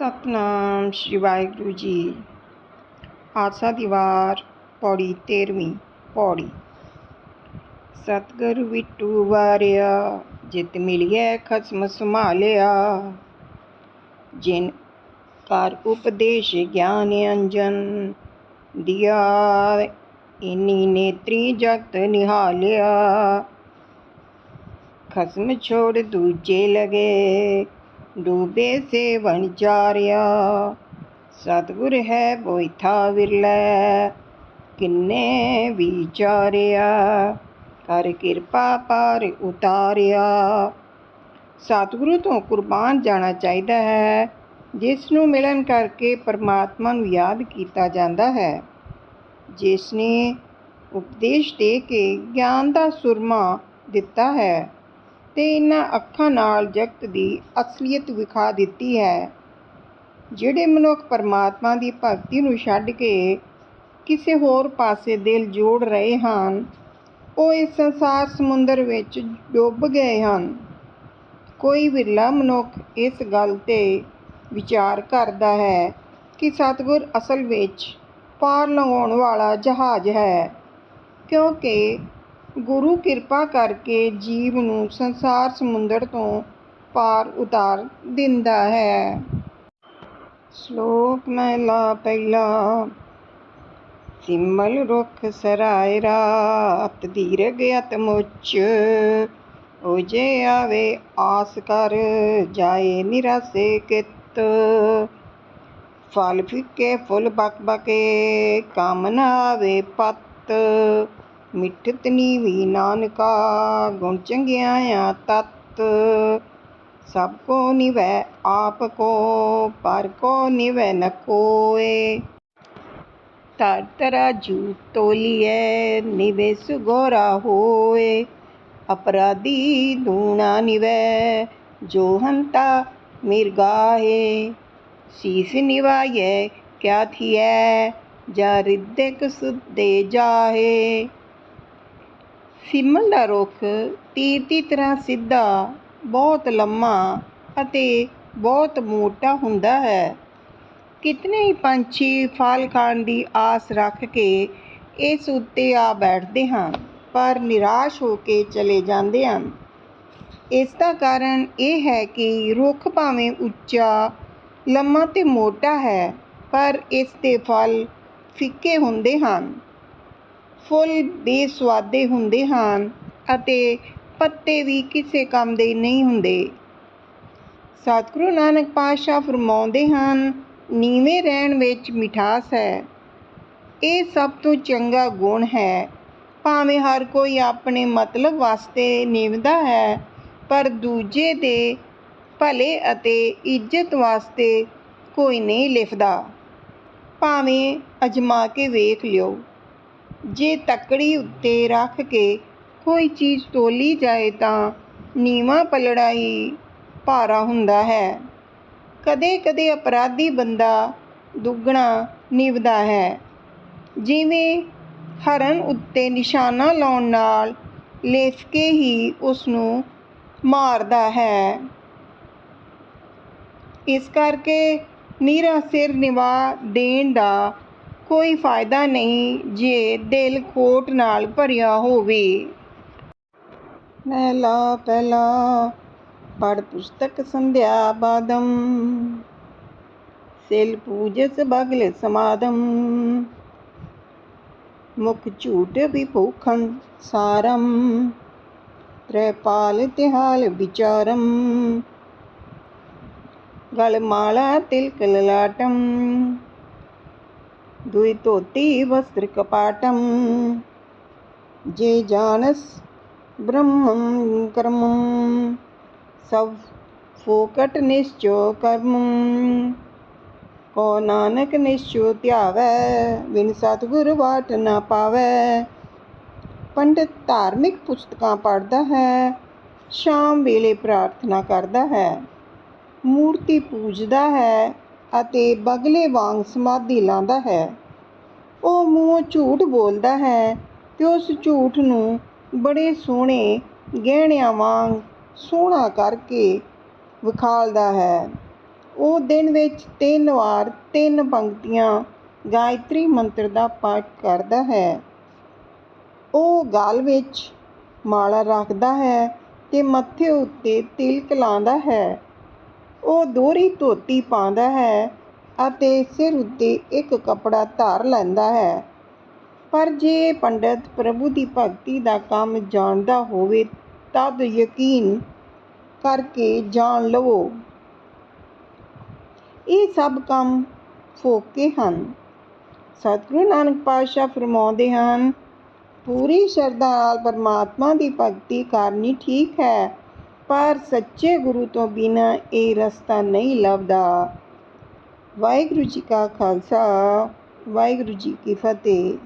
ਸਤਨਾਮ ਸ਼੍ਰੀ ਵਾਹਿਗੁਰੂ ਜੀ। ਆਸਾ ਦੀਵਾਰ ਪੌੜੀ ਤੇਰਵੀਂ ਪੌੜੀ। ਸਤਿਗੁਰ ਵਿਟੂ ਵਾਰਿਆ, ਜਿਤ ਮਿਲਿਐ ਖਸਮ ਸੰਭਾਲਿਆ। ਜਿਨ ਕਰ ਉਪਦੇਸ਼ ਗਿਆਨ ਅੰਜਨ, ਦਿਆ ਇਨੀ ਨੇਤਰੀ ਜਗਤ ਨਿਹਾਲਿਆ। ਖਸਮ ਛੋੜ ਦੂਜੇ ਲਗੇ ਡੂਬੇ ਸੇ ਵਣਜਾਰਿਆ ਸਤਿਗੁਰ ਹੈ ਬੋਇਥਾ ਵਿਰਲੇ, ਕਿੰਨੇ ਵਿਚਾਰਿਆ ਕਰ ਕਿਰਪਾ ਪਾਰ ਉਤਾਰਿਆ। ਸਤਿਗੁਰੂ ਤੋਂ ਕੁਰਬਾਨ ਜਾਣਾ ਚਾਹੀਦਾ ਹੈ, ਜਿਸ ਨੂੰ ਮਿਲਣ ਕਰਕੇ ਪਰਮਾਤਮਾ ਨੂੰ ਯਾਦ ਕੀਤਾ ਜਾਂਦਾ ਹੈ। ਜਿਸ ਨੇ ਉਪਦੇਸ਼ ਦੇ ਕੇ ਗਿਆਨ ਦਾ ਸੁਰਮਾ ਦਿੱਤਾ ਹੈ ਅਤੇ ਇਹਨਾਂ ਅੱਖਾਂ ਨਾਲ ਜਗਤ ਦੀ ਅਸਲੀਅਤ ਵਿਖਾ ਦਿੱਤੀ ਹੈ, ਜਿਹੜੇ ਮਨੁੱਖ ਪਰਮਾਤਮਾ ਦੀ ਭਗਤੀ ਨੂੰ ਛੱਡ ਕੇ ਕਿਸੇ ਹੋਰ ਪਾਸੇ ਦਿਲ ਜੋੜ ਰਹੇ ਹਨ, ਉਹ ਇਸ ਸੰਸਾਰ ਸਮੁੰਦਰ ਵਿੱਚ ਡੁੱਬ ਗਏ ਹਨ। ਕੋਈ ਵਿਰਲਾ ਮਨੁੱਖ ਇਸ ਗੱਲ ਤੇ ਵਿਚਾਰ ਕਰਦਾ ਹੈ ਕਿ ਸਤਿਗੁਰ ਅਸਲ ਵਿੱਚ ਪਾਰ ਲੰਘਾਉਣ ਵਾਲਾ ਜਹਾਜ਼ ਹੈ, ਕਿਉਂਕਿ ਗੁਰੂ ਕਿਰਪਾ ਕਰਕੇ ਜੀਵ ਨੂੰ ਸੰਸਾਰ ਸਮੁੰਦਰ ਤੋਂ ਪਾਰ ਉਤਾਰ ਦਿੰਦਾ ਹੈ। ਸ਼ਲੋਕ ਮਹਿਲਾ ਪਹਿਲਾ, ਸਿਮਲ ਰੁਖ ਸਰਾਇ ਰਾਤ ਦੀਰਘ ਅਤ ਮੁੱਚ ਉਜੇ ਆਵੇ ਆਸ ਕਰ ਜਾਏ ਨਿਰਾਸੇ ਕਿਤ। ਫਲ ਫਿੱਕੇ ਫੁੱਲ ਬਕ ਬਕੇ ਕਾਮਨਾ ਆਵੇ ਪਤ। ਮਿੱਠਤ ਨੀਵੀ ਨਾਨਕਾ, ਗੁਣ ਚੰਗਿਆਇਆ ਤਤ। ਸਭ ਕੋ ਨਿਵੈ, ਆਪ ਕੋ, ਪਰ ਕੋ ਨਿਵੈ ਨ ਕੋਏ। ਤਰ ਤਰਾਜੂ ਤੋਲੀਐ, ਨਿਵੇ ਸੁਗੋਰਾ ਹੋਏ। ਅਪਰਾਧੀ ਦੂਣਾ ਨਿਵੈ, ਜੋ ਹੰਤਾ ਮਿਰਗਾਏ ਸੀਸ ਨਿਵਾਏ ਕਿਆ ਥੀਐ, ਜਾ ਰਿੱਧਕ ਸੁਦੇ ਜਾਹੇ। ਸਿਮਲ ਦਾ ਰੁੱਖ ਤੀਰ ਦੀ ਤਰ੍ਹਾਂ ਸਿੱਧਾ, ਬਹੁਤ ਲੰਮਾ ਅਤੇ ਬਹੁਤ ਮੋਟਾ ਹੁੰਦਾ ਹੈ। ਕਿਤਨੇ ਹੀ ਪੰਛੀ ਫਲ ਖਾਣ ਦੀ ਆਸ ਰੱਖ ਕੇ ਇਸ ਉੱਤੇ ਆ ਬੈਠਦੇ ਹਨ, ਪਰ ਨਿਰਾਸ਼ ਹੋ ਕੇ ਚਲੇ ਜਾਂਦੇ ਹਨ। ਇਸ ਦਾ ਕਾਰਨ ਇਹ ਹੈ ਕਿ ਰੁੱਖ ਭਾਵੇਂ ਉੱਚਾ, ਲੰਮਾ ਤੇ ਮੋਟਾ ਹੈ, ਪਰ ਇਸ ਦੇ ਫਲ ਫਿੱਕੇ ਹੁੰਦੇ ਹਨ। ਫੁੱਲ ਬੇਸੁਆਦੇ ਹੁੰਦੇ ਹਨ ਅਤੇ ਪੱਤੇ ਵੀ ਕਿਸੇ ਕੰਮ ਦੇ ਨਹੀਂ ਹੁੰਦੇ। ਸਤਿਗੁਰੂ ਨਾਨਕ ਪਾਤਸ਼ਾਹ ਫਰਮਾਉਂਦੇ ਹਨ, ਨੀਵੇਂ ਰਹਿਣ ਵਿੱਚ ਮਿਠਾਸ ਹੈ। ਇਹ ਸਭ ਤੋਂ ਚੰਗਾ ਗੁਣ ਹੈ। ਭਾਵੇਂ ਹਰ ਕੋਈ ਆਪਣੇ ਮਤਲਬ ਵਾਸਤੇ ਨਿਭਦਾ ਹੈ, ਪਰ ਦੂਜੇ ਦੇ ਭਲੇ ਅਤੇ ਇੱਜ਼ਤ ਵਾਸਤੇ ਕੋਈ ਨਹੀਂ ਲਿਖਦਾ। ਭਾਵੇਂ ਅਜਮਾ ਕੇ ਵੇਖ ਲਿਓ। ਜੇ ਤੱਕੜੀ ਉੱਤੇ ਰੱਖ ਕੇ ਕੋਈ ਚੀਜ਼ ਤੋਲੀ ਜਾਏ ਤਾਂ ਨੀਵਾਂ ਪਲੜਾ ਹੀ ਭਾਰਾ ਹੁੰਦਾ ਹੈ। ਕਦੇ ਕਦੇ ਅਪਰਾਧੀ ਬੰਦਾ ਦੁੱਗਣਾ ਨਿਭਦਾ ਹੈ। ਜਿਵੇਂ ਹਰਨ ਉੱਤੇ ਨਿਸ਼ਾਨਾ ਲਾਉਣ ਨਾਲ ਲਿਖ ਕੇ ਹੀ ਉਸ ਨੂੰ ਮਾਰਦਾ ਹੈ। ਇਸ ਕਰਕੇ ਨੀਰਾ ਸਿਰ ਨਿਵਾ ਦੇਣ ਦਾ ਕੋਈ ਫਾਇਦਾ ਨਹੀਂ ਜੇ ਦਿਲ ਖੋਟ ਨਾਲ ਭਰਿਆ ਹੋਵੇ। ਮਹਿਲਾ ਪਹਿਲਾ ਪੜ ਪੁਸਤਕ ਸੰਧਿਆ ਬਾਦਮ। ਸਿਲ ਪੂਜਸ ਬਗਲ ਸਮਾਦਮ। ਮੁਖ ਝੂਟ ਵਿਭੂਖਣ ਸਾਰਮ। ਤ੍ਰੈਪਾਲ ਤਿਹਾਲ ਵਿਚਾਰਮ। ਗਲ ਮਾਲਾ ਤਿਲਕ ਲਲਾਟਮ ਦੁਇ ਧੋਤੀ ਵਸਤ੍ਰ ਕਪਾਟਮ ਜੇ ਜਾਣਸ ਬ੍ਰਹਮੰ ਕਰਮੰ ਸਭ ਫੋਕਟ ਨਿਸ਼ਚੋ ਕਰਮ ਕੋ ਨਾਨਕ ਨਿਸ਼ਚੋ ਧਿਆਵੈ ਬਿਨ ਸਤਿਗੁਰ ਵਾਟ ਨਾ ਪਾਵੈ ਪੰਡਤ ਧਾਰਮਿਕ ਪੁਸਤਕਾਂ ਪੜ੍ਹਦਾ ਹੈ ਸ਼ਾਮ ਵੇਲੇ ਪ੍ਰਾਰਥਨਾ ਕਰਦਾ ਹੈ ਮੂਰਤੀ ਪੂਜਦਾ ਹੈ ਅਤੇ ਬਗਲੇ ਵਾਂਗ ਸਮਾਧੀ ਲਾਉਂਦਾ ਹੈ। ਉਹ ਮੂੰਹ ਝੂਠ ਬੋਲਦਾ ਹੈ ਤੇ ਉਸ ਝੂਠ ਨੂੰ ਬੜੇ ਸੋਹਣੇ ਗਹਿਣਿਆਂ ਵਾਂਗ ਸੋਹਣਾ ਕਰਕੇ ਵਿਖਾਲਦਾ ਹੈ। ਉਹ ਦਿਨ ਵਿੱਚ ਤਿੰਨ ਵਾਰ ਤਿੰਨ ਪੰਕਤੀਆਂ ਗਾਇਤਰੀ ਮੰਤਰ ਦਾ ਪਾਠ ਕਰਦਾ ਹੈ। ਉਹ ਗਲ ਵਿੱਚ ਮਾਲਾ ਰੱਖਦਾ ਹੈ ਤੇ ਮੱਥੇ ਉੱਤੇ ਤਿਲਕ ਲਾਉਂਦਾ ਹੈ। ਉਹ ਦੋਹਰੀ ਧੋਤੀ ਪਾਉਂਦਾ ਹੈ ਅਤੇ ਸਿਰ ਉੱਤੇ ਇੱਕ ਕੱਪੜਾ ਧਾਰ ਲੈਂਦਾ ਹੈ। ਪਰ ਜੇ ਪੰਡਤ ਪ੍ਰਭੂ ਦੀ ਭਗਤੀ ਦਾ ਕੰਮ ਜਾਣਦਾ ਹੋਵੇ, ਤਦ ਯਕੀਨ ਕਰਕੇ ਜਾਣ ਲਵੋ। ਇਹ ਸਭ ਕੰਮ ਫੋਕੇ ਹਨ। ਸਤਿਗੁਰੂ ਨਾਨਕ ਪਾਤਸ਼ਾਹ ਫਰਮਾਉਂਦੇ ਹਨ, ਪੂਰੀ ਸ਼ਰਧਾ ਨਾਲ ਪਰਮਾਤਮਾ ਦੀ ਭਗਤੀ ਕਰਨੀ ਠੀਕ ਹੈ। ਪਰ ਸੱਚੇ ਗੁਰੂ ਤੋਂ ਬਿਨਾਂ ਇਹ ਰਸਤਾ ਨਹੀਂ ਲੱਭਦਾ। ਵਾਹਿਗੁਰੂ ਜੀ ਕਾ ਖਾਲਸਾ, ਵਾਹਿਗੁਰੂ ਜੀ ਕੀ ਫਤਿਹ।